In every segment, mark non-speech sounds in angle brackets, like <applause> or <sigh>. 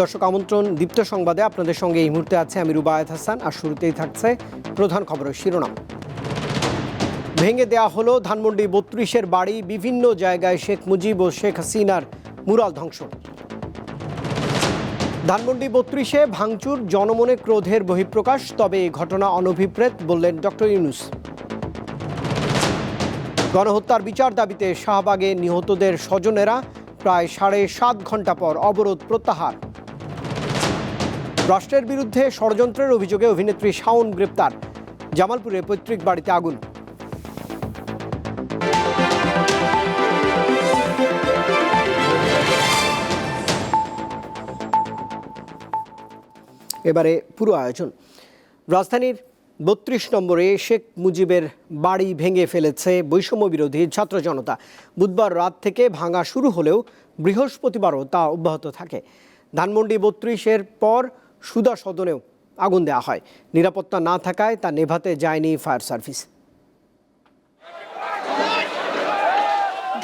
দর্শক আমন্ত্রণ দীপ্ত সংবাদে আপনাদের সঙ্গে এই মুহূর্তে আছে আমি রুবায়ত হাসান, আর শুরুতেই থাকছে প্রধান খবরের শিরোনাম। ভেঙে দেয়া হলো ধানমন্ডি বত্রিশের বাড়ি, বিভিন্ন জায়গায় শেখ মুজিব ও শেখ হাসিনার মুরাল ধ্বংস। ধানমন্ডি বত্রিশে ভাঙচুর, জনমনে ক্রোধের বহিঃপ্রকাশ, তবে এই ঘটনা অনভিপ্রেত, বললেন ডক্টর ইউনুস। গণহত্যার বিচার দাবিতে শাহবাগে নিহতদের স্বজনেরা প্রায় সাড়ে সাত ঘণ্টা পর অবরোধ প্রত্যাহার। রাষ্ট্রের বিরুদ্ধে ষড়যন্ত্রের অভিযোগে অভিনেত্রী শাওন গ্রেপ্তার। জামালপুরে পৈতৃক বাড়িতে আগুন। এবারে পুরো আয়োজন। রাজধানীর বত্রিশ নম্বরে শেখ মুজিবের বাড়ি ভেঙে ফেলেছে বৈষম্য বিরোধী ছাত্র জনতা। বুধবার রাত থেকে ভাঙা শুরু হলেও বৃহস্পতিবারও তা অব্যাহত থাকে। ধানমন্ডি বত্রিশের পর সুদা সদনেও আগুন দেওয়া হয়। নিরাপত্তা না থাকায় তা নেভাতে যায়নি ফায়ার সার্ভিস।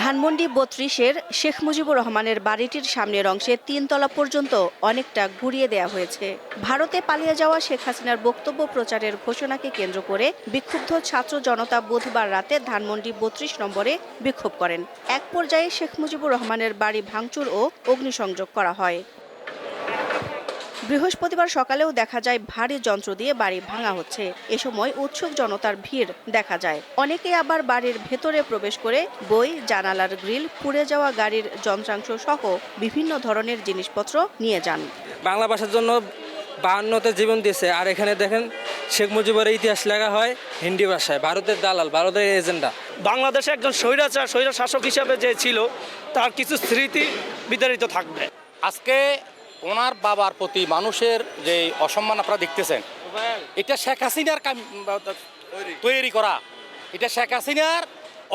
ধানমন্ডি বত্রিশের শেখ মুজিবুর রহমানের বাড়িটির সামনের অংশে তিনতলা পর্যন্ত অনেকটা ঘুরিয়ে দেওয়া হয়েছে। ভারতে পালিয়ে যাওয়া শেখ হাসিনার বক্তব্য প্রচারের ঘোষণাকে কেন্দ্র করে বিক্ষুব্ধ ছাত্র জনতা বুধবার রাতে ধানমন্ডি বত্রিশ নম্বরে বিক্ষোভ করেন। এক পর্যায়ে শেখ মুজিবুর রহমানের বাড়ি ভাঙচুর ও অগ্নিসংযোগ করা হয়। বৃহস্পতিবার সকালেও দেখা যায় ভারী যন্ত্র দিয়ে বাড়ি ভাঙা হচ্ছে। এ সময় উৎসুক জনতার ভিড় দেখা যায়। অনেকে আবার বাড়ির ভেতরে প্রবেশ করে বই জানালার গ্রিল পুড়ে যাওয়া গাড়ির যন্ত্রাংশ সহ বিভিন্ন ধরনের জিনিসপত্র নিয়ে যান। বাংলা ভাষার জন্য বাহান্নতে জীবন দিয়েছে। আর এখানে দেখেন শেখ মুজিবের ইতিহাস লেখা হয় হিন্দি ভাষায় ভারতের দালাল ভারতের এজেন্ডা। বাংলাদেশে একজন স্বৈরাচার স্বৈরা শাসক হিসাবে যে ছিল তার কিছু স্মৃতি বিতাড়িত থাকবে। আজকে ওনার বাবার প্রতি মানুষের যে অসম্মান আপনারা দেখতেছেন এটা শেখ হাসিনার তৈরি করা। এটা শেখ হাসিনার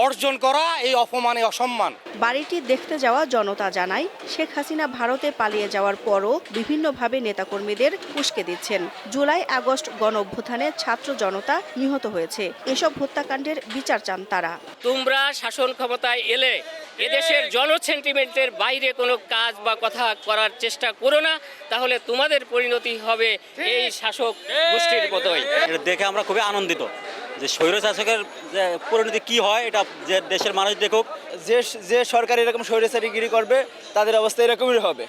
অর্জন করা এই অপমানে অসম্মান। বাড়িটি দেখতে যাওয়া জনতা জানায় শেখ হাসিনা ভারতে পালিয়ে যাওয়ার পরও বিভিন্নভাবে নেতাকর্মীদের উস্কে দিচ্ছেন। জুলাই আগস্ট গণ অভ্যুত্থানে ছাত্র জনতা নিহত হয়েছে। এসব হত্যাকাণ্ডের বিচার চান তারা। তোমরা শাসন ক্ষমতায় এলে এদেশের জনসেন্টিমেন্টের বাইরে কোনো কাজ বা কথা করার চেষ্টা করো না তাহলে তোমাদের পরিণতি হবে এই শাসক গোষ্ঠীর মতোই। দেখে আমরা খুবই আনন্দিত। যে স্বৈর শাসকের, যে পরিণতি কী হয়, এটা যে দেশের মানুষ দেখুক। যে যে সরকার এরকম স্বৈরাচারিগিরি করবে, তাদের অবস্থা এরকমই হবে।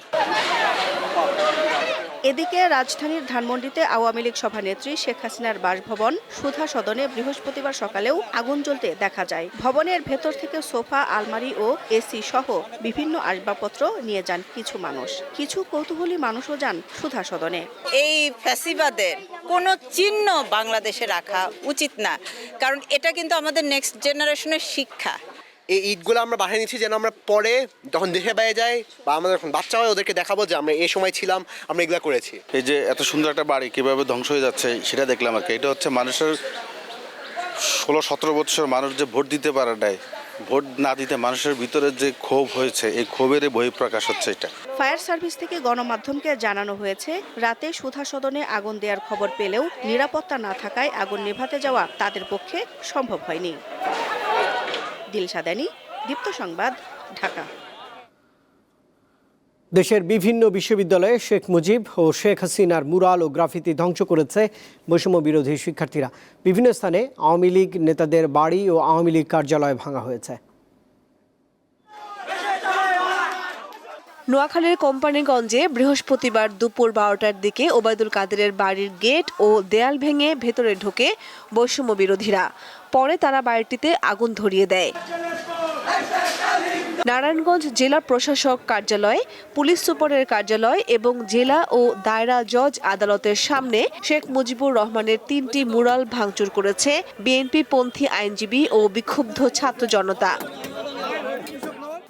এদিকে রাজধানীর ধানমন্ডিতে আওয়ামী লীগ সভানেত্রী শেখ হাসিনার বাসভবন সুধা সদনে বৃহস্পতিবার সকালেও আগুন জ্বলতে দেখা যায়। ভবনের ভেতর থেকে সোফা, আলমারি ও এসি সহ বিভিন্ন আসবাবপত্র নিয়ে যান কিছু মানুষ। কিছু কৌতূহলী মানুষও যান সুধা সদনে। এই ফ্যাসিবাদের কোনো চিহ্ন বাংলাদেশে রাখা উচিত না। কারণ এটা কিন্তু আমাদের নেক্সট জেনারেশনের শিক্ষা। এই ঈদগুলো আমরা বাহিয়ে নিচ্ছি যেন আমরা পরে যখন দেশে বাইরে যাই বা আমাদের যখন বাচ্চা হয় ওদেরকে দেখাবো যে আমরা এই সময় ছিলাম আমরা এগুলো করেছি। এই যে এত সুন্দর একটা বাড়ি কীভাবে ধ্বংস হয়ে যাচ্ছে সেটা দেখলাম আর কি। এটা হচ্ছে মানুষের ষোলো সতেরো বছর মানুষ যে ভোট দিতে পারে নাই ভোট না দিতে মানুষের ভিতরে যে ক্ষোভ হয়েছে এই ক্ষোভেরই বহিঃপ্রকাশ হচ্ছে এটা। ফায়ার সার্ভিস থেকে গণমাধ্যমকে জানানো হয়েছে রাতে সুধা সদনে আগুন দেওয়ার খবর পেলেও নিরাপত্তা না থাকায় আগুন নেভাতে যাওয়া তাদের পক্ষে সম্ভব হয়নি। দিলশাদানি দীপ্ত সংবাদ, ঢাকা। দেশের বিভিন্ন বিশ্ববিদ্যালয়ে শেখ মুজিব ও শেখ হাসিনার মুরাল ও গ্রাফিতি ধ্বংস করেছে বৈষম্য বিরোধী শিক্ষার্থীরা। বিভিন্ন স্থানে আওয়ামী লীগ নেতাদের বাড়ি ও আওয়ামী লীগ কার্যালয় ভাঙা হয়েছে। নোয়াখালীর কোম্পানিগঞ্জে বৃহস্পতিবার দুপুর বারোটার দিকে ওবায়দুল কাদেরের বাড়ির গেট ও দেয়াল ভেঙে ভেতরে ঢোকে বৈষম্য বিরোধীরা। পরে তারা বাড়িটিতে আগুন ধরিয়ে দেয়। নারায়ণগঞ্জ জেলা প্রশাসক কার্যালয়, পুলিশ সুপারের কার্যালয় এবং জেলা ও দায়রা জজ আদালতের সামনে শেখ মুজিবুর রহমানের তিনটি মুরাল ভাঙচুর করেছে বিএনপি পন্থী আইনজীবী ও বিক্ষুব্ধ ছাত্র জনতা।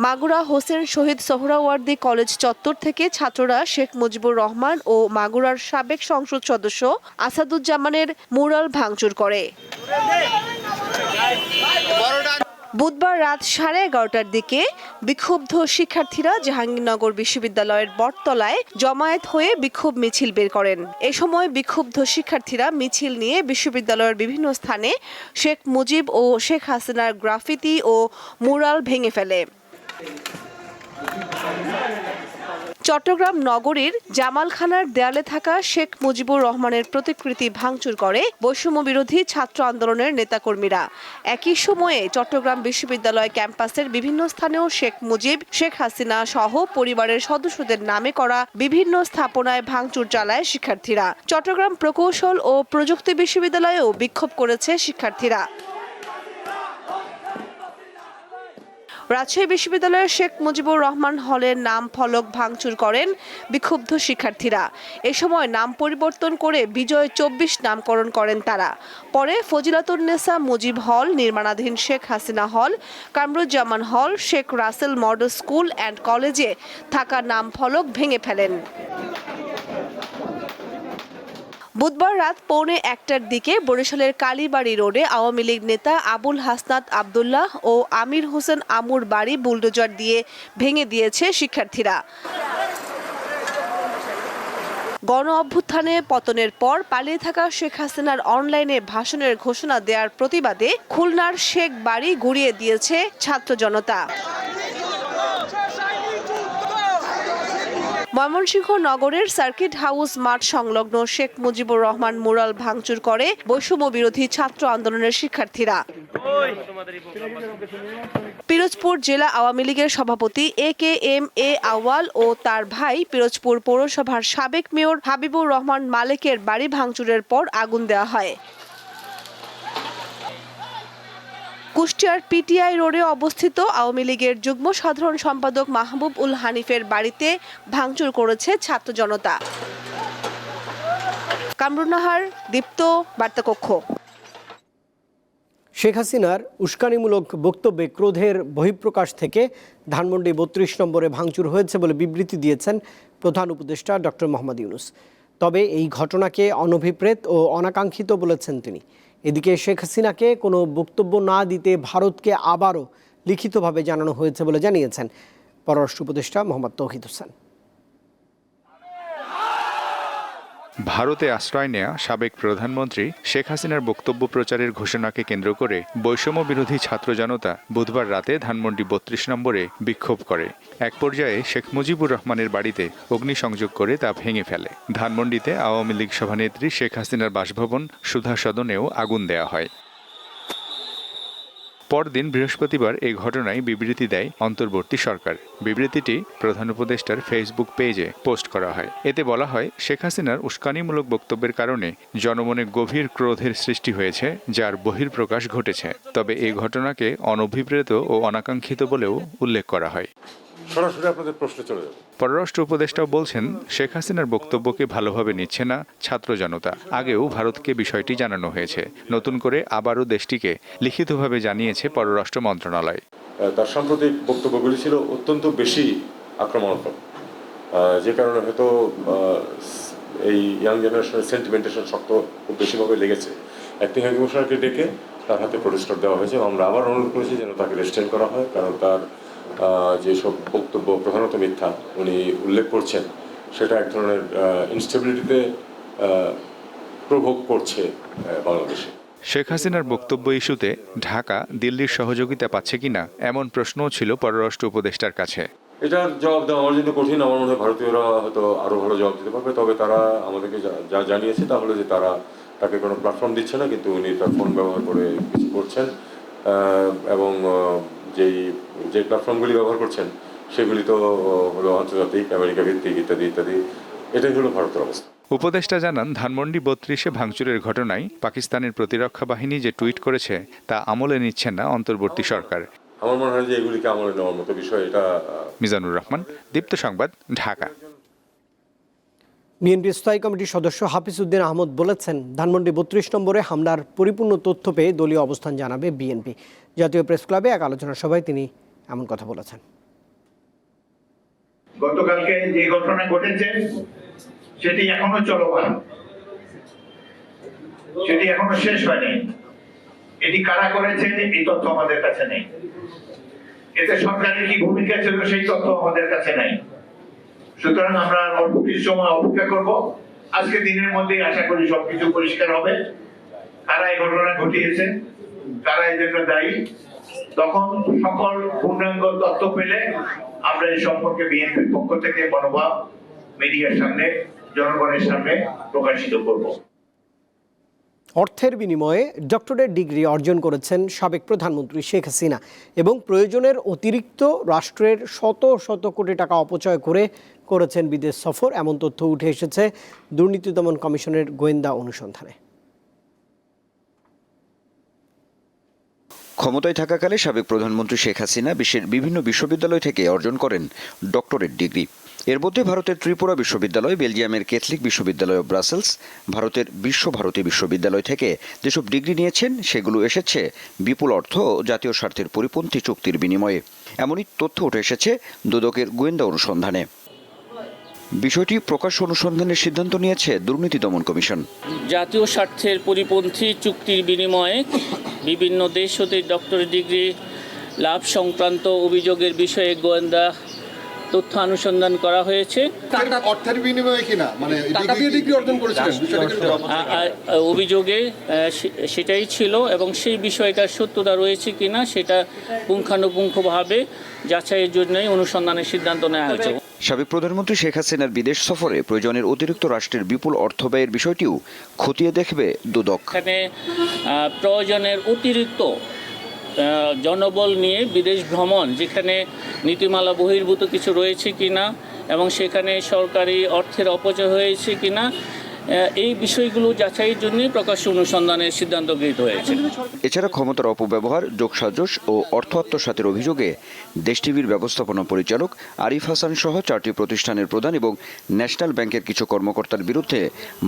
মাগুরা হোসেন শহীদ সোহরাওয়ার্দী কলেজ চত্বর থেকে ছাত্ররা শেখ মুজিবুর রহমান ও মাগুরার সাবেক সংসদ সদস্য আসাদুজ্জামানের মুরাল ভাঙচুর করে। বুধবার রাত সাড়ে এগারোটার দিকে বিক্ষুব্ধ শিক্ষার্থীরা জাহাঙ্গীরনগর বিশ্ববিদ্যালয়ের বটতলায় জমায়েত হয়ে বিক্ষোভ মিছিল বের করেন। এ সময় বিক্ষুব্ধ শিক্ষার্থীরা মিছিল নিয়ে বিশ্ববিদ্যালয়ের বিভিন্ন স্থানে শেখ মুজিব ও শেখ হাসিনার গ্রাফিতি ও মুরাল ভেঙে ফেলে। চট্টগ্রাম নগরীর জামালখানার দেয়ালে থাকা শেখ মুজিবুর রহমানের প্রতিকৃতি ভাঙচুর করে বৈষম্য বিরোধী ছাত্র আন্দোলনের নেতাকর্মীরা। একই সময়ে চট্টগ্রাম বিশ্ববিদ্যালয় ক্যাম্পাসের বিভিন্ন স্থানেও শেখ মুজিব, শেখ হাসিনা সহ পরিবারের সদস্যদের নামে করা বিভিন্ন স্থাপনায় ভাঙচুর চালায় শিক্ষার্থীরা। চট্টগ্রাম প্রকৌশল ও প্রযুক্তি বিশ্ববিদ্যালয়েও বিক্ষোভ করেছে শিক্ষার্থীরা। রাজশাহী বিশ্ববিদ্যালয়ের শেখ মুজিবুর রহমান হলের নাম ফলক ভাঙচুর করেন বিক্ষুব্ধ শিক্ষার্থীরা। এ সময় নাম পরিবর্তন করে বিজয় চব্বিশ নামকরণ করেন তারা। পরে ফজিলাতুন্নেসা মুজিব হল, নির্মাণাধীন Sheikh Hasina hall, Kamruzzaman hall, Sheikh Russel model school and কলেজে থাকা নাম ফলক ভেঙে ফেলেন। বুধবার রাত পৌনে একটার দিকে বরিশালের কালীবাড়ি রোডে আওয়ামী লীগ নেতা আবুল হাসনাত আবদুল্লাহ ও আমির হোসেন আমুর বাড়ি বুলডোজার দিয়ে ভেঙে দিয়েছে শিক্ষার্থীরা। গণ অভ্যুত্থানে পতনের পর পালিয়ে থাকা শেখ হাসিনার অনলাইনে ভাষণের ঘোষণা দেওয়ার প্রতিবাদে খুলনার শেখ বাড়ি গুড়িয়ে দিয়েছে ছাত্র জনতা। ময়মনসিংহ নগরের সার্কিট হাউস মাঠ সংলগ্ন শেখ মুজিবুর রহমান মুরাল ভাঙচুর করে বৈষম্য বিরোধী ছাত্র আন্দোলনের শিক্ষার্থীরা। পিরোজপুর জেলা আওয়ামী লীগের সভাপতি এ কে এম এ আওয়াল ও তার ভাই পিরোজপুর পৌরসভার সাবেক মেয়র হাবিবুর রহমান মালেকের বাড়ি ভাঙচুরের পর আগুন দেওয়া হয়। কুষ্টিয়ার পিটিআই রোডে অবস্থিত আওয়ামী লীগের যুগ্ম সাধারণ সম্পাদক মাহবুব উল হানিফের বাড়িতে ভাঙচুর করেছে ছাত্র জনতা। কামরুনাহার দীপ্ত, বার্তাকক্ষ। শেখ হাসিনার উস্কানিমূলক বক্তব্যে ক্রোধের বহিঃপ্রকাশ থেকে ধানমন্ডি বত্রিশ নম্বরে ভাঙচুর হয়েছে বলে বিবৃতি দিয়েছেন প্রধান উপদেষ্টা ডক্টর মোহাম্মদ ইউনুস। তবে এই ঘটনাকে অনভিপ্রেত ও অনাকাঙ্ক্ষিত বলেছেন তিনি। এদিকে শেখ হাসিনাকে কোনো বক্তব্য না দিতে ভারতকে আবারও লিখিতভাবে জানানো হয়েছে বলে জানিয়েছেন পররাষ্ট্র উপদেষ্টা মোহাম্মদ তৌহিদ হোসেন। ভারতে আশ্রয় নেয়া সাবেক প্রধানমন্ত্রী শেখ হাসিনার বক্তব্য প্রচারের ঘোষণাকে কেন্দ্র করে বৈষম্য বিরোধী ছাত্র জনতা বুধবার রাতে ধানমন্ডি বত্রিশ নম্বরে বিক্ষোভ করে। এক পর্যায়ে শেখ মুজিবুর রহমানের বাড়িতে অগ্নিসংযোগ করে তা ভেঙে ফেলে। ধানমন্ডিতে আওয়ামী লীগ সভানেত্রী শেখ হাসিনার বাসভবন সুধা সদনেও আগুন দেয়া হয়। পরদিন বৃহস্পতিবার এই ঘটনায় বিবৃতি দেয় অন্তর্বর্তী সরকার। বিবৃতিটি প্রধান উপদেষ্টার ফেসবুক পেজে পোস্ট করা হয়। এতে বলা হয়, শেখ হাসিনার উস্কানিমূলক বক্তব্যের কারণে জনমনে গভীর ক্রোধের সৃষ্টি হয়েছে, যার বহির্প্রকাশ ঘটেছে। তবে এই ঘটনাকে অনভিপ্রেত ও অনাকাঙ্ক্ষিত বলেও উল্লেখ করা হয়। সরাসরি আপনাদের প্রশ্নে চলে যাবে। পররাষ্ট্র উপদেষ্টা বলছেন শেখ হাসিনার বক্তব্যকে ভালোভাবে নিচ্ছে না ছাত্র জনতা। আগেও ভারতকে বিষয়টি জানানো হয়েছে। নতুন করে আবারও দেশটিকে লিখিতভাবে জানিয়েছে পররাষ্ট্র মন্ত্রণালয়। তার সাম্প্রতিক বক্তব্যগুলি ছিল অত্যন্ত বেশি আক্রমণাত্মক। যে কারণে হয়তো এই ইয়াং জেনারেশনের সেন্টিমেন্টেশন শক্ত খুব বেশিভাবে লেগেছে। একটি ঘোষণাকে ডেকে তার হাতে প্রতিষ্ঠা দেওয়া হয়েছে আমরা আবার অনুরোধ করেছি যেন তাকে রেস্টেন করা হয় কারণ তার যেসব বক্তব্য প্রধানত মিথ্যা উনি উল্লেখ করছেন সেটা এক ধরনের ইনস্টেবিলিটিতে প্রভোগ করছে বাংলাদেশে। শেখ হাসিনার বক্তব্য ইস্যুতে ঢাকা দিল্লির সহযোগিতা পাচ্ছে কিনা এমন প্রশ্নও ছিল পররাষ্ট্র উপদেষ্টার কাছে। এটার জবাব দেওয়া আমার জন্য কঠিন। আমার মনে হয় ভারতীয়রা হয়তো আরও ভালো জবাব দিতে পারবে। তবে তারা আমাদেরকে যা- যা জানিয়েছে তা হলো যে তারা তাকে কোনো প্ল্যাটফর্ম দিচ্ছে না কিন্তু উনি তার ফোন ব্যবহার করে কিছু করছেন। এবং যেই যে প্ল্যাটফর্মগুলি ব্যবহার করছেন সেগুলি তো হলো আন্তর্জাতিক আমেরিকা ভিত্তিক ইত্যাদি ইত্যাদি। এটাই হলো ভারতের অবস্থা। উপদেষ্টা জানান ধানমন্ডি বত্রিশে ভাঙচুরের ঘটনায় পাকিস্তানের প্রতিরক্ষা বাহিনী যে টুইট করেছে তা আমলে নিচ্ছেন না অন্তর্বর্তী সরকার। আমার মনে হয় যে এগুলিকে আমলে নেওয়ার মতো বিষয় এটা মিজানুর রহমান দীপ্ত সংবাদ ঢাকা। বিএনপি স্থায়ী কমিটির সদস্য হাফিজউদ্দিন আহমদ বলেছেন, ধানমন্ডি বত্রিশ নম্বরে হামলার পরিপূর্ণ তথ্য পেয়ে দলীয় অবস্থান জানাবে বিএনপি। জাতীয় প্রেস ক্লাবে এক আলোচনা সভায় তিনি এমন কথা বলেছেন। গতকালকে যে ঘটনা ঘটেছে, সেটি এখনও চলমান। সেটি এখনও শেষ হয়নি। এটি কারা করেছে এই তথ্য আমাদের কাছে নেই। এতে সরকারের কি ভূমিকা ছিল, সেই তথ্য আমাদের কাছে নাই। সুতরাং আমরা অল্প কিছু সময় অপেক্ষা করব। আজকে দিনের মধ্যেই আশা করি সবকিছু পরিষ্কার হবে। কারা এই ঘটনা ঘটিয়েছে, কারা এই জন্য দায়ী, তখন সকল পূর্ণাঙ্গ তথ্য পেলে আমরা এই সম্পর্কে বিএনপির পক্ষ থেকে মনোভাব মিডিয়ার সামনে, জনগণের সামনে প্রকাশিত করব। অর্থের বিনিময়ে ডক্টরেট ডিগ্রি অর্জন করেছেন সাবেক প্রধানমন্ত্রী শেখ হাসিনা এবং প্রয়োজনের অতিরিক্ত রাষ্ট্রের শত শত কোটি টাকা অপচয় করে করেছেন বিদেশ সফর। এমন তথ্য উঠে এসেছে দুর্নীতি দমন কমিশনের গোয়েন্দা অনুসন্ধানে। ক্ষমতায় থাকাকালে সাবেক প্রধানমন্ত্রী শেখ হাসিনা বিশ্বের বিভিন্ন বিশ্ববিদ্যালয় থেকে অর্জন করেন ডক্টরেট ডিগ্রি। এর মধ্যে ভারতের ত্রিপুরা বিশ্ববিদ্যালয়, বেলজিয়ামের ক্যাথলিক বিশ্ববিদ্যালয় অব ব্রাসেলস, ভারতের বিশ্বভারতী বিশ্ববিদ্যালয় থেকে যেসব ডিগ্রি নিয়েছেন, সেগুলো এসেছে বিপুল অর্থ জাতীয় স্বার্থের পরিপন্থী চুক্তির বিনিময়ে। এমনই তথ্য উঠে এসেছে দুদকের গোয়েন্দা অনুসন্ধানে। বিষয়টি প্রকাশ্য অনুসন্ধানের সিদ্ধান্ত নিয়েছে দুর্নীতি দমন কমিশন। জাতীয় স্বার্থের পরিপন্থী চুক্তির বিনিময়ে বিভিন্ন দেশ হতে ডক্টরেট ডিগ্রি লাভ সংক্রান্ত অভিযোগের বিষয়ে গোয়েন্দা তথ্য অনুসন্ধান করা হয়েছে। অর্থের বিনিময়ে কিনা? মানে টাকা দিয়ে ডিগ্রি অর্জন করেছিলেন অভিযোগে সেটাই ছিল এবং সেই বিষয়টার সত্যতা রয়েছে কিনা সেটা পুঙ্খানুপুঙ্খভাবে যাচাইয়ের জন্যই অনুসন্ধানের সিদ্ধান্ত নেওয়া হয়েছে। সাবেক প্রধানমন্ত্রী শেখ হাসিনার বিদেশ সফরে প্রয়োজনের অতিরিক্ত রাষ্ট্রের বিপুল অর্থ ব্যয়ের বিষয়টিও খতিয়ে দেখবে দুদক। এখানে প্রয়োজনের অতিরিক্ত জনবল নিয়ে বিদেশ ভ্রমণ, যেখানে নীতিমালা বহির্ভূত কিছু রয়েছে কিনা এবং সেখানে সরকারি অর্থের অপচয় হয়েছে কিনা এই বিষয়গুলো যাচাইয়ের জন্যই প্রকাশ্য অনুসন্ধানের সিদ্ধান্ত গৃহীত হয়েছে। এছাড়া ক্ষমতার অপব্যবহার যোগসাজশ ও অর্থ আত্মসাতের অভিযোগে দেশ টিভির ব্যবস্থাপনা পরিচালক আরিফ হাসান সহ চারটি প্রতিষ্ঠানের প্রধান এবং ন্যাশনাল ব্যাংকের কিছু কর্মকর্তার বিরুদ্ধে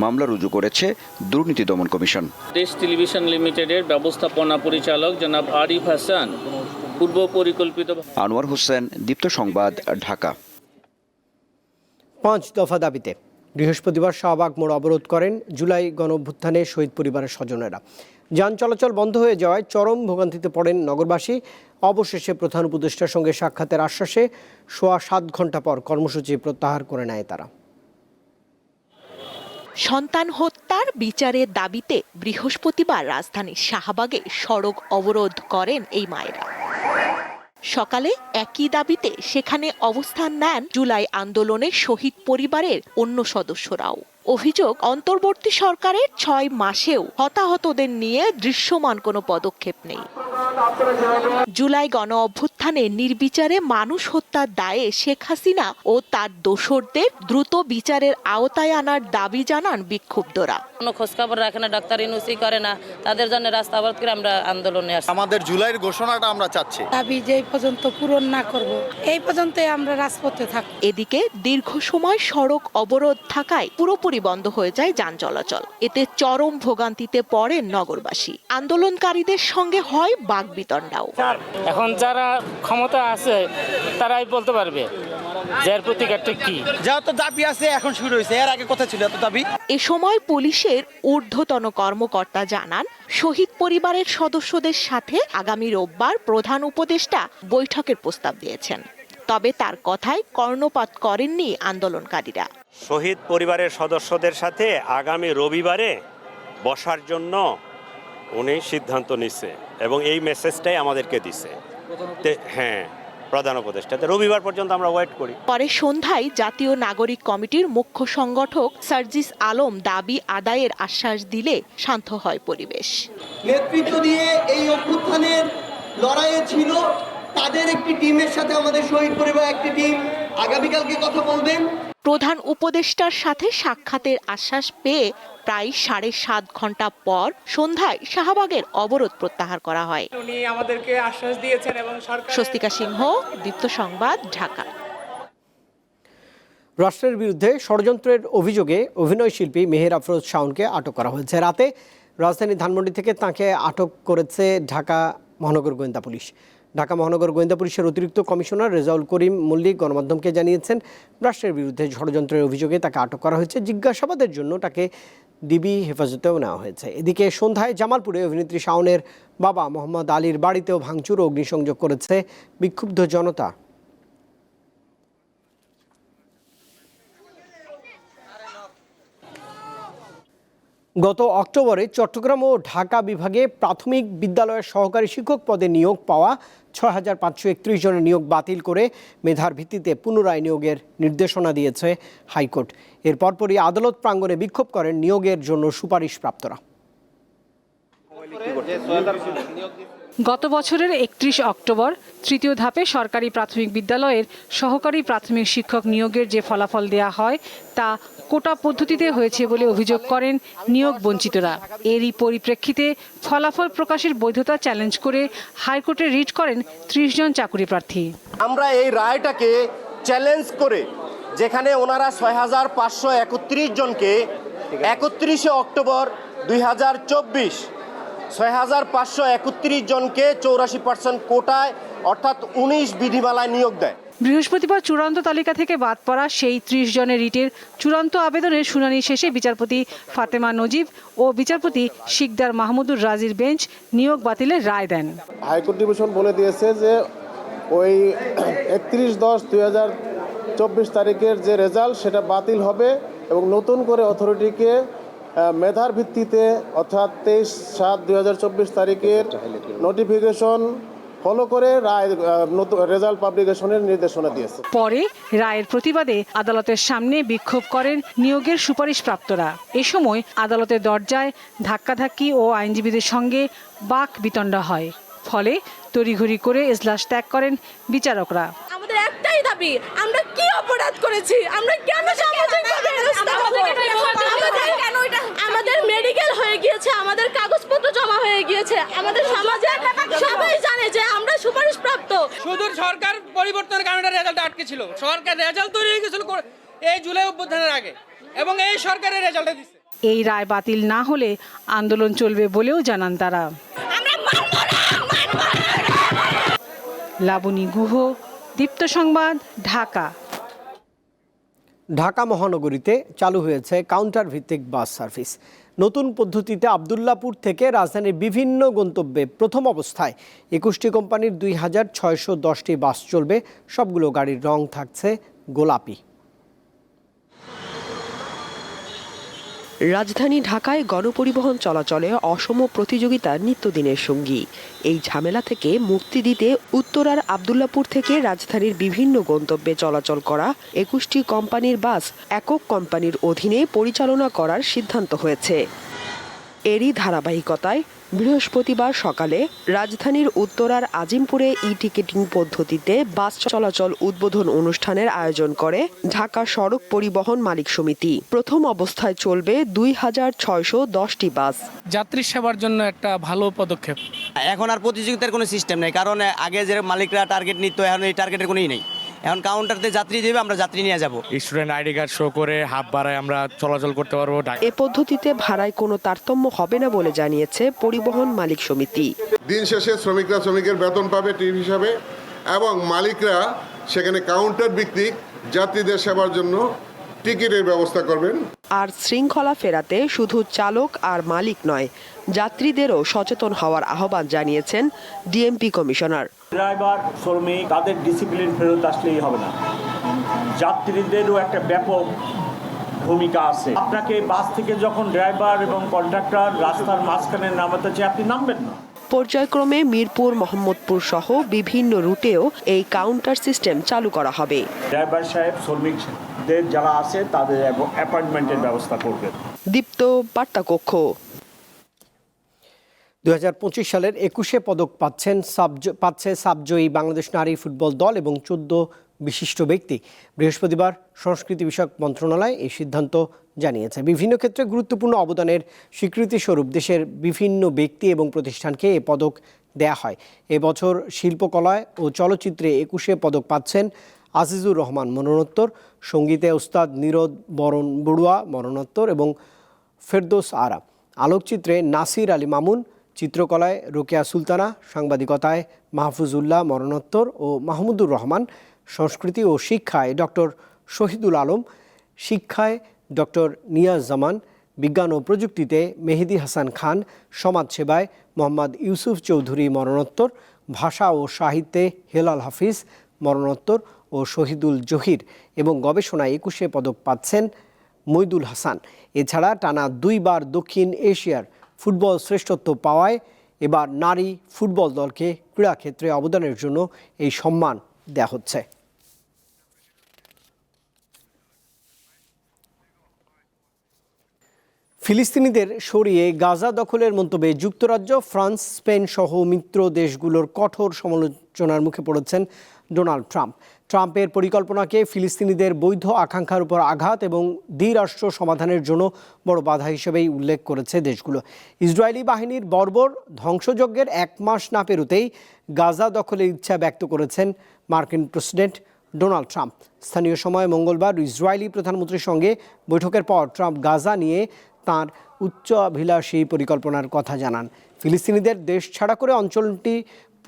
মামলা রুজু করেছে দুর্নীতি দমন কমিশন। দেশ টেলিভিশন লিমিটেডের ব্যবস্থাপনা পরিচালক জনাব আরিফ হাসান পূর্ব পরিকল্পিত আনোয়ার হোসেন দীপ্ত সংবাদ ঢাকা। পাঁচ দফা দাবিতে বৃহস্পতিবার শাহবাগ মোড় অবরোধ করেন জুলাই গণঅভ্যুত্থানে শহীদ পরিবারের স্বজনেরা। যান চলাচল বন্ধ হয়ে যাওয়ায় চরম ভোগান্তিতে পড়েন নগরবাসী। অবশেষে প্রধান উপদেষ্টার সঙ্গে সাক্ষাতের আশ্বাসে সোয়া সাত ঘণ্টা পর কর্মসূচি প্রত্যাহার করে নেয় তারা। সন্তান হত্যার বিচারের দাবিতে বৃহস্পতিবার রাজধানীর শাহবাগে সড়ক অবরোধ করেন এই মায়েরা। সকালে একই দাবিতে সেখানে অবস্থান নেন জুলাই আন্দোলনের শহীদ পরিবারের অন্য সদস্যরাও। অভিযোগ, অন্তর্বর্তী সরকারের ছয় মাসেও হতাহতদের নিয়ে দৃশ্যমান কোনো পদক্ষেপ নেই। জুলাই গণ অভ্যুত্থানে নির্বিচারে মানুষ হত্যার দায়ে শেখ হাসিনা ও তার দোসরদের দ্রুত বিচারের আওতায় আনার দাবি জানান বিক্ষুব্ধরা। কোনো খোঁজখবর রাখে না ডাক্তার ইনুসি করে না তাদের জন্য রাস্তা অবরোধ করে আমরা আন্দোলনে আসি আমাদের জুলাইয়ের ঘোষণাটা আমরা চাচ্ছি। দাবি যে পর্যন্ত পূরণ না করব এই পর্যন্তই আমরা রাজপথে থাকব। এদিকে দীর্ঘ সময় সড়ক অবরোধ থাকায় পুরোপুরি বন্ধ হয়ে যায় যান চলাচল। এতে চরম ভোগান্তিতে পড়েন নগরবাসী। আন্দোলনকারীদের সঙ্গে হয় বাগবিতণ্ডাও এখন যারা ক্ষমতা আছে তারাই বলতে পারবে যে এর প্রতিকারটা কি। যা তো দাবি আছে এখন শুরু হয়েছে। এর আগে কথা ছিল এত দাবি? এ সময় পুলিশের ঊর্ধ্বতন কর্মকর্তা জানান শহীদ পরিবারের সদস্যদের সাথে আগামী রোববার প্রধান উপদেষ্টা বৈঠকের প্রস্তাব দিয়েছেন। তবে তার কথায় কর্ণপাত করেননি আন্দোলনকারীরা। শহীদ পরিবারের সদস্যদের সাথে আগামী রবিবারে বসার জন্য উনি সিদ্ধান্ত নিচ্ছে এবং এই মেসেজটাই আমাদেরকে দিছে। হ্যাঁ প্রধান উপদেষ্টাতে রবিবার পর্যন্ত আমরা ওয়েট করি। পরে সন্ধ্যায় জাতীয় নাগরিক কমিটির মুখ্য সংগঠক সার্জিস আলম দাবি আদায়ের আশ্বাস দিলে শান্ত হয় পরিবেশ। নেতৃত্ব দিয়ে এই অভ্যুত্থানের লড়াইয়ে ছিল। তাদের একটি টিমের সাথে আমাদের শহীদ পরিবার একটি টিম। আগামীকালকে কথা বলবেন। প্রধান উপদেষ্টার সাথে সাক্ষাতের আশ্বাস পেয়ে প্রায় সাড়ে সাত ঘণ্টা পর সন্ধ্যায় শাহবাগের অবরোধ প্রত্যাহার করা হয়। উনি আমাদেরকে আশ্বাস দিয়েছেন এবং সরকার স্বস্তিকা সিংহ দীপ্ত সংবাদ ঢাকা। রাষ্ট্রের বিরুদ্ধে ষড়যন্ত্রের অভিযোগে অভিনয় শিল্পী মেহের আফরোজ শাওনকে আটক করা হয়েছে। রাতে রাজধানী ধানমন্ডি থেকে তাকে আটক করেছে ঢাকা মহানগর গোয়েন্দা পুলিশ। ঢাকা মহানগর গোয়েন্দা পুলিশের অতিরিক্ত কমিশনার রেজাউল করিম মল্লিক গণমাধ্যমকে জানিয়েছেন, রাষ্ট্রের বিরুদ্ধে ষড়যন্ত্রের অভিযোগে তাকে আটক করা হয়েছে। জিজ্ঞাসাবাদের জন্য তাকে ডিবি হেফাজতেও নেওয়া হয়েছে। এদিকে সন্ধ্যায় জামালপুরে অভিনেত্রী শাওনের বাবা মোহাম্মদ আলীর বাড়িতেও ভাঙচুর ও অগ্নিসংযোগ করেছে বিক্ষুব্ধ জনতা। গত অক্টোবরে চট্টগ্রাম ও ঢাকা বিভাগে প্রাথমিক বিদ্যালয়ের সহকারী শিক্ষক পদে নিয়োগ পাওয়া ছয় হাজার পাঁচশো একত্রিশ জনের নিয়োগ বাতিল করে মেধার ভিত্তিতে পুনরায় নিয়োগের নির্দেশনা দিয়েছে হাইকোর্ট। এর পরপরই আদালত প্রাঙ্গণে বিক্ষোভ করেন নিয়োগের জন্য সুপারিশপ্রাপ্তরা। গত বছরের একত্রিশ অক্টোবর তৃতীয় ধাপে সরকারি প্রাথমিক বিদ্যালয়ের সহকারী প্রাথমিক শিক্ষক নিয়োগের যে ফলাফল দেয়া হয় তা কোটা পদ্ধতিতে হয়েছে বলে অভিযোগ করেন নিয়োগ বঞ্চিতরা। এরই পরিপ্রেক্ষিতে ফলাফল প্রকাশের বৈধতা চ্যালেঞ্জ করে হাইকোর্টে রিট করেন ত্রিশ জন চাকুরি প্রার্থী। আমরা এই রায়টাকে চ্যালেঞ্জ করে, যেখানে ওনারা ছয় হাজার পাঁচশো একত্রিশ জনকে একত্রিশে অক্টোবর দুই হাজার চব্বিশ ছয় হাজার পাঁচশো একত্রিশ জনকে চৌরাশি পার্সেন্ট কোটায়, অর্থাৎ উনিশ বিধিমালায় নিয়োগ দেয়। বৃহস্পতিবার চূড়ান্ত তালিকা থেকে বাদ পড়া সেই ত্রিশ জনের রিটের চূড়ান্ত আবেদনের শুনানি শেষে বিচারপতি ফাতেমা নজিব ও বিচারপতি শিকদার মাহমুদুর রাজির বেঞ্চ নিয়োগ বাতিলের রায় দেন। হাইকোর্ট ডিভিশন বলে দিয়েছে যে ওই <clears throat> একত্রিশ দশ দুই হাজার চব্বিশ তারিখের যে রেজাল্ট, সেটা বাতিল হবে এবং নতুন করে অথরিটিকে মেধার ভিত্তিতে অর্থাৎ তেইশ সাত দুই তারিখের নোটিফিকেশন ফলো করে রায় নতুন রেজাল্ট পাবলিকেশনের নির্দেশনা দিয়েছে। পরে রায়ের প্রতিবাদে আদালতের সামনে বিক্ষোভ করেন নিয়োগের সুপারিশপ্রাপ্তরা। এ সময় আদালতের দরজায় ধাক্কাধাক্কি ও আইনজীবীদের সঙ্গে বাক বিতণ্ডা হয়। ফলে তড়িঘড়ি করে এজলাস ত্যাগ করেন বিচারকরা। আমাদের একটাই দাবি আমরা কি অপরাধ করেছি? আমরা কেন সামাজিকভাবে হেনস্থা হব? আমাদের কেন এটা আমাদের মেডিকেল হয়ে গিয়েছে আমাদের কাগজপত্র জমা হয়ে গিয়েছে আমাদের সমাজে সবাই জানে যে আমরা সুপারিশ প্রাপ্ত শুধু সরকার পরিবর্তনের কারণে রেজাল্ট আটকে ছিল। সরকার রেজাল্ট তৈরি হয়ে গেছিল এই জুলাই অভ্যুত্থানের আগে। এবং এই সরকারের রেজাল্টে দিচ্ছে এই রায় বাতিল না হলে আন্দোলন চলবে বলেও জানান তারা। লাবণী গুহ দীপ্ত সংবাদ ঢাকা। ঢাকা মহানগরীতে চালু হয়েছে কাউন্টার ভিত্তিক বাস সার্ভিস নতুন পদ্ধতিতে আবদুল্লাপুর থেকে রাজধানীর বিভিন্ন গন্তব্যে প্রথম অবস্থায় একুশটি কোম্পানির দুই হাজার ছয়শো দশটি বাস চলবে। সবগুলো গাড়ির রং থাকছে গোলাপি। রাজধানী ঢাকায় গণপরিবহন চলাচলে অসম প্রতিযোগিতা নিত্যদিনের সঙ্গী। এই ঝামেলা থেকে মুক্তি দিতে উত্তরার আবদুল্লাপুর থেকে রাজধানীর বিভিন্ন গন্তব্যে চলাচল করা একুশটি কোম্পানির বাস একক কোম্পানির অধীনে পরিচালনা করার সিদ্ধান্ত হয়েছে। এরই ধারাবাহিকতায় বৃহস্পতিবার সকালে রাজধানীর উত্তরার আজিমপুরে ই টিকিটিং পদ্ধতিতে বাস চলাচল উদ্বোধন অনুষ্ঠানের আয়োজন করে ঢাকা সড়ক পরিবহন মালিক সমিতি। প্রথম অবস্থায় চলবে দুই হাজার ছয়শো দশটি বাস। যাত্রী সেবার জন্য একটা ভালো পদক্ষেপ। এখন আর প্রতিযোগিতার কোনো সিস্টেম নেই কারণ আগে যে মালিকরা টার্গেট নিত এখন এই টার্গেটের কোনোই নেই। এখন কাউন্টারতে যাত্রী দেবে আমরা যাত্রী নিয়ে যাব। স্টুডেন্ট আইডি কার্ড শো করে হাফ বাড়ায় আমরা চলাচল করতে পারব। এ পদ্ধতিতে ভাড়ায় কোনো তারতম্য হবে না বলে জানিয়েছে পরিবহন মালিক সমিতি। দিন শেষে শ্রমিকরা শ্রমিকের বেতন পাবে টিপ হিসাবে এবং মালিকরা সেখানে কাউন্টার ভিত্তিক যাত্রীদের সেবার জন্য টিকিটের ব্যবস্থা করবেন। আর শৃঙ্খলা ফেরাতে শুধু চালক আর মালিক নয় যাত্রীদেরও সচেতন হওয়ার আহ্বান জানিয়েছেন ডিএমপি কমিশনার। ড্রাইভার শ্রমিক তাদের ডিসিপ্লিন ফেরত আসলেই হবে না। যাত্রীদেরও একটা ব্যাপক ভূমিকা আছে। আপনাকে বাস থেকে যখন ড্রাইভার এবং কন্ট্রাক্টর রাস্তার মাঝখানে নামাতে চাই আপনি নামবেন না। পর্যায়ক্রমে মিরপুর মোহাম্মদপুর সহ বিভিন্ন রুটেও এই কাউন্টার সিস্টেম চালু করা হবে। ড্রাইভার সাহেব শ্রমিকদের যারা আছে তাদের অ্যাপয়েন্টমেন্টের ব্যবস্থা করবেন। দীপ্ত বার্তা কক্ষ দু হাজার পঁচিশ সালের একুশে পদক পাচ্ছেন সাব পাচ্ছে সাবজয়ী বাংলাদেশ নারী ফুটবল দল এবং চোদ্দ বিশিষ্ট ব্যক্তি। বৃহস্পতিবার সংস্কৃতি বিষয়ক মন্ত্রণালয় এই সিদ্ধান্ত জানিয়েছে। বিভিন্ন ক্ষেত্রে গুরুত্বপূর্ণ অবদানের স্বীকৃতিস্বরূপ দেশের বিভিন্ন ব্যক্তি এবং প্রতিষ্ঠানকে এ পদক দেয়া হয়। এবছর শিল্পকলায় ও চলচ্চিত্রে একুশে পদক পাচ্ছেন আজিজুর রহমান মরণোত্তর, সঙ্গীতে ওস্তাদ নীরদ বরণ বড়ুয়া মরণোত্তর এবং ফেরদোস আরা। আলোকচিত্রে নাসির আলী মামুন চিত্রকলায় রোকেয়া সুলতানা, সাংবাদিকতায় মাহফুজুল্লাহ মরণোত্তর ও মাহমুদুর রহমান, সংস্কৃতি ও শিক্ষায় ডক্টর শহীদুল আলম, শিক্ষায় ডক্টর নিয়াজ জামান বিজ্ঞান ও প্রযুক্তিতে মেহেদি হাসান খান, সমাজসেবায় মোহাম্মদ ইউসুফ চৌধুরী মরণোত্তর, ভাষা ও সাহিত্যে হেলাল হাফিজ মরণোত্তর ও শহীদুল জহির এবং গবেষণায় একুশে পদক পাচ্ছেন মইদুল হাসান। এছাড়া টানা দুইবার দক্ষিণ এশিয়ার ফুটবল শ্রেষ্ঠত্ব পাওয়ায় এবার নারী ফুটবল দলকে ক্রীড়াক্ষেত্রে অবদানের জন্য এই সম্মান দেওয়া হচ্ছে। ফিলিস্তিনিদের সরিয়ে গাজা দখলের মন্তব্যে যুক্তরাজ্য, ফ্রান্স, স্পেন সহ মিত্র দেশগুলোর কঠোর সমালোচনার মুখে পড়েছেন ডোনাল্ড ট্রাম্প। ট্রাম্পের পরিকল্পনাকে ফিলিস্তিনিদের বৈধ আকাঙ্ক্ষার উপর আঘাত এবং দ্বিরাষ্ট্র সমাধানের জন্য বড় বাধা হিসেবেই উল্লেখ করেছে দেশগুলো। ইসরায়েলি বাহিনীর বর্বর ধ্বংসযজ্ঞের এক মাস না পেরোতেই গাজা দখলের ইচ্ছা ব্যক্ত করেছেন মার্কিন প্রেসিডেন্ট ডোনাল্ড ট্রাম্প। স্থানীয় সময় মঙ্গলবার ইসরায়েলি প্রধানমন্ত্রীর সঙ্গে বৈঠকের পর ট্রাম্প গাজা নিয়ে তাঁর উচ্চাভিলাষী পরিকল্পনার কথা জানান। ফিলিস্তিনিদের দেশ ছাড়া করে অঞ্চলটি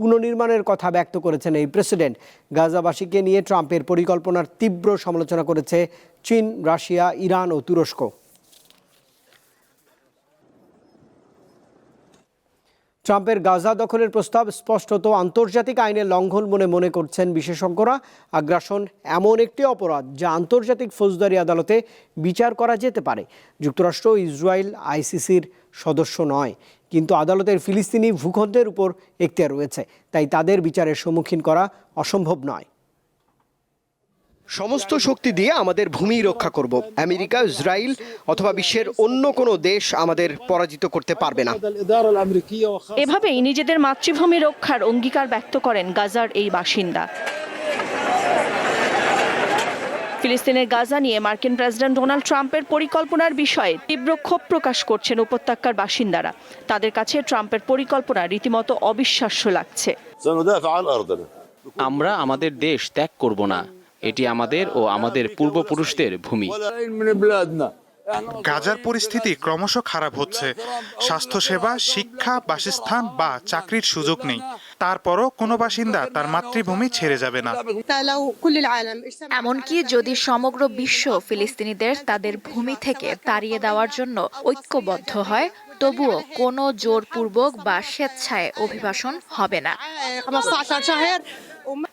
পুনর্নির্মাণের কথা ব্যক্ত করেছেন এই প্রেসিডেন্ট। গাজাবাসীকে নিয়ে ট্রাম্পের পরিকল্পনার তীব্র সমালোচনা করেছে চীন, রাশিয়া, ইরান ও তুরস্ক। ট্রাম্পের গাজা দখলের প্রস্তাব স্পষ্টত আন্তর্জাতিক আইনের লঙ্ঘন বলে মনে করছেন বিশেষজ্ঞরা। আগ্রাসন এমন একটি অপরাধ যা আন্তর্জাতিক ফৌজদারি আদালতে বিচার করা যেতে পারে। যুক্তরাষ্ট্র, ইসরায়েল, আইসিসির সদস্য নয়। কিন্তু আদালতের ফিলিস্তিনি ভূখণ্ডের উপর এখতিয়ার রয়েছে। তাই তাদের বিচারের সম্মুখীন করা অসম্ভব নয়। সমস্ত শক্তি দিয়ে আমাদের ভূমি রক্ষা করব। আমেরিকা ইসরায়েল অথবা বিশ্বের অন্য কোনো দেশ আমাদের পরাজিত করতে পারবে না। এভাবেই নিজেদের মাতৃভূমি রক্ষার অঙ্গীকার ব্যক্ত করেন গাজার এই বাসিন্দা। ফিলিস্তিনের গাজা নিয়ে মার্কিন প্রেসিডেন্ট ডোনাল্ড ট্রাম্পের পরিকল্পনার বিষয়ে তীব্র ক্ষোভ প্রকাশ করছেন উপত্যকার বাসিন্দারা। তাদের কাছে ট্রাম্পের পরিকল্পনা রীতিমতো অবিশ্বাস্য লাগছে। আমরা আমাদের দেশ ত্যাগ করব না। এটি আমাদের ও আমাদের পূর্বপুরুষদের ভূমি। গাজার পরিস্থিতি ক্রমশ খারাপ হচ্ছে। স্বাস্থ্যসেবা, শিক্ষা, বাসস্থান বা চাকরির সুযোগ নেই। তারপরও কোনো বাসিন্দা তার মাতৃভূমি ছেড়ে যাবে না। এমনকি যদি সমগ্র বিশ্ব ফিলিস্তিনিদের তাদের ভূমি থেকে তাড়িয়ে দেওয়ার জন্য ঐক্যবদ্ধ হয়, তবুও কোনো জোরপূর্বক বা স্বেচ্ছায় অভিবাসন হবে না।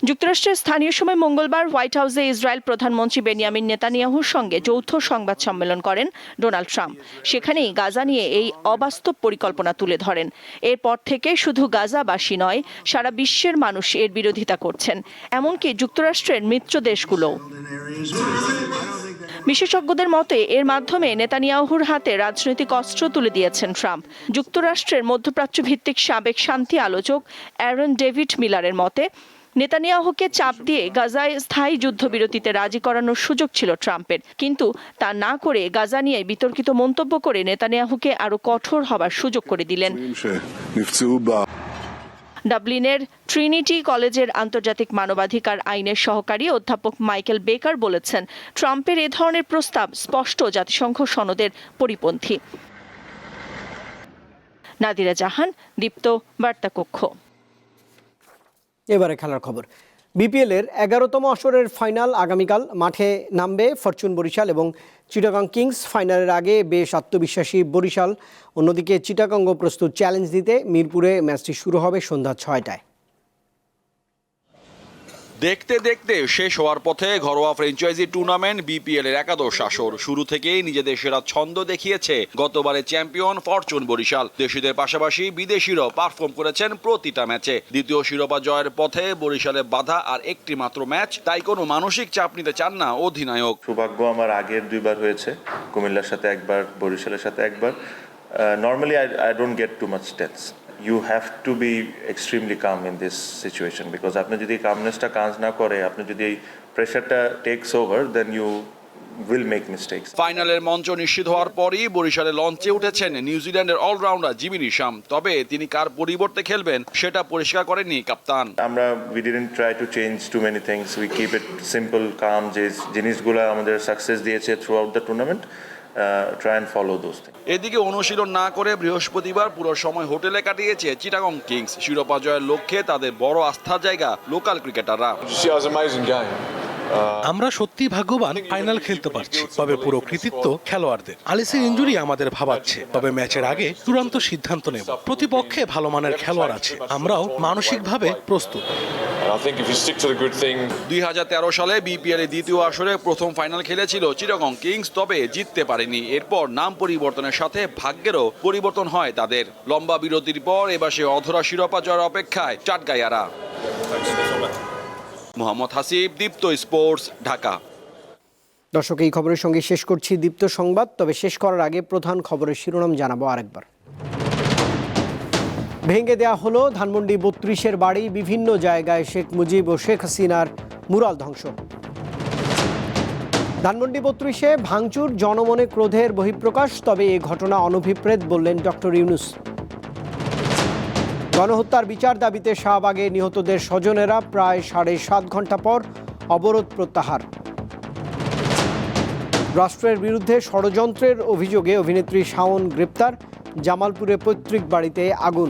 যুক্তরাষ্ট্রের স্থানীয় সময় মঙ্গলবার হোয়াইট হাউসে ইসরায়েল প্রধানমন্ত্রী বেনিয়ামিন নেতানিয়াহুর সঙ্গে যৌথ সংবাদ সম্মেলন করেন ডোনাল্ড ট্রাম্প। সেখানেই গাজা নিয়ে এই অবাস্তব পরিকল্পনা তুলে ধরেন। এরপর থেকে শুধু গাজাবাসী নয়, সারা বিশ্বের মানুষ এর বিরোধিতা করছেন। এমনকি যুক্তরাষ্ট্রের মিত্র দেশগুলোও। বিশেষজ্ঞদের মতে, এর মাধ্যমে নেতানিয়াহুর হাতে রাজনৈতিক অস্ত্র তুলে দিয়েছেন ট্রাম্প। যুক্তরাষ্ট্রের মধ্যপ্রাচ্য ভিত্তিক সাবেক শান্তি আলোচক অ্যারন ডেভিড মিলারের মতে নেতানিয়াহুকে চাপ দিয়ে গাজায় স্থায়ী যুদ্ধবিরতিতে রাজি করানোর সুযোগ ছিল ট্রাম্পের। কিন্তু তা না করে গাজা নিয়ে বিতর্কিত মন্তব্য করে নেতানিয়াহুকে আরও কঠোর হবার সুযোগ করে দিলেন। ডাবলিনের ট্রিনিটি কলেজের আন্তর্জাতিক মানবাধিকার আইনের সহকারী অধ্যাপক মাইকেল বেকার বলেছেন, ট্রাম্পের এ ধরনের প্রস্তাব স্পষ্ট জাতিসংঘ সনদের পরিপন্থী। নাদিরা জাহান, দীপ্ত বার্তা কক্ষ এবারে খেলার খবর। বিপিএল এর এগারোতম আসরের ফাইনাল আগামীকাল মাঠে নামবে ফরচুন বরিশাল এবং চিটাগাং কিংস। ফাইনালের আগে বেশ আত্মবিশ্বাসী বরিশাল। অন্যদিকে চিটাগাঙ্গ প্রস্তুত চ্যালেঞ্জ দিতে মিরপুরে ম্যাচটি শুরু হবে সন্ধ্যা ছয়টায়। দেখতে দেখতে শেষ হওয়ার পথে ঘরোয়া ফ্র্যাঞ্চাইজি টুর্নামেন্ট বিপিএল এর একাদশ আসর। শুরু থেকেই নিজেদের সেরা ছন্দ দেখিয়েছে গতবারে চ্যাম্পিয়ন ফরচুন বরিশাল। দেশিদের পাশাপাশি বিদেশিরাও পারফর্ম করেছেন প্রতিটা ম্যাচে। দ্বিতীয় শিরোপা জয়ের পথে বরিশালে বাধা আর একটি মাত্র ম্যাচ, তাই কোনো মানসিক চাপ নিতে চান না অধিনায়ক। সৌভাগ্য আমার আগের দুইবার হয়েছে, কুমিল্লার সাথে একবার, বরিশালের সাথে একবার। Normally I don't get too much tense you have to be extremely calm in this situation because আপনি যদি কামনেসটা কাজ না করে আপনি যদি এই প্রেশারটা takes over then you will make mistakes ফাইনালের মঞ্চ নিশ্চিত হওয়ার পরই বরিশালে লঞ্চে উঠেছেন নিউজিল্যান্ডের অলরাউন্ডার জিমি নিশাম। তবে তিনি কার পরিবর্তে খেলবেন সেটা পরিষ্কার করেননি কাপ্তান। আমরা we didn't try to change too many things we keep it simple calm যে জিনিসগুলো আমাদের সাকসেস দিয়েছে throughout the tournament try and follow those thing এদিকে অনুশীলন না করে বৃহস্পতিবার পুরো সময় হোটেলে কাটিয়েছে চিটাগং কিংস শিরোপা জয়ের লক্ষ্যে তাদের বড় আস্থার জায়গা লোকাল ক্রিকেটাররা আমরা সত্যি ভাগ্যবান ফাইনাল খেলতে পারছি তবে পুরো কৃতিত্ব খেলোয়াড়দের। আলিসের ইঞ্জুরি আমাদের ভাবাচ্ছে তবে ম্যাচের আগে চূড়ান্ত সিদ্ধান্ত নেব। প্রতিপক্ষে ভালো মানের খেলোয়াড় আছে আমরাও মানসিকভাবে প্রস্তুত। I think if you stick to the good thing, দুই হাজার তেরো সালে বিপিএল এর দ্বিতীয় আসরে প্রথম ফাইনাল খেলেছিল চিটাগং কিংস তবে জিততে পারেনি। এরপর নাম পরিবর্তনের সাথে ভাগ্যেরও পরিবর্তন হয় তাদের। লম্বা বিরতির পর এবার সে অধরা শিরোপা জয়ের অপেক্ষায় চাটগাইয়ারা। মোহাম্মদ হাসিব দীপ্ত স্পোর্টস ঢাকা। দর্শক এই খবরের সঙ্গে শেষ করছি দীপ্ত সংবাদ তবে শেষ করার আগে প্রধান খবরের শিরোনাম জানাব আরেকবার। ভেঙে দেয়া হলো ধানমন্ডি বত্রিশের বাড়ি, বিভিন্ন জায়গায় শেখ মুজিব ও শেখ হাসিনার মুরাল ধ্বংস। ধানমন্ডি বত্রিশে ভাঙচুর, জনমনে ক্রোধের বহিঃপ্রকাশ, তবে এ ঘটনা অনভিপ্রেত বললেন ডক্টর ইউনুস। গণহত্যার বিচার দাবিতে শাহবাগে নিহতদের স্বজনেরা প্রায় সাড়ে সাত ঘণ্টা পর অবরোধ প্রত্যাহার। রাষ্ট্রের বিরুদ্ধে ষড়যন্ত্রের অভিযোগে অভিনেত্রী শাওন গ্রেপ্তার, জামালপুরে পৈতৃক বাড়িতে আগুন।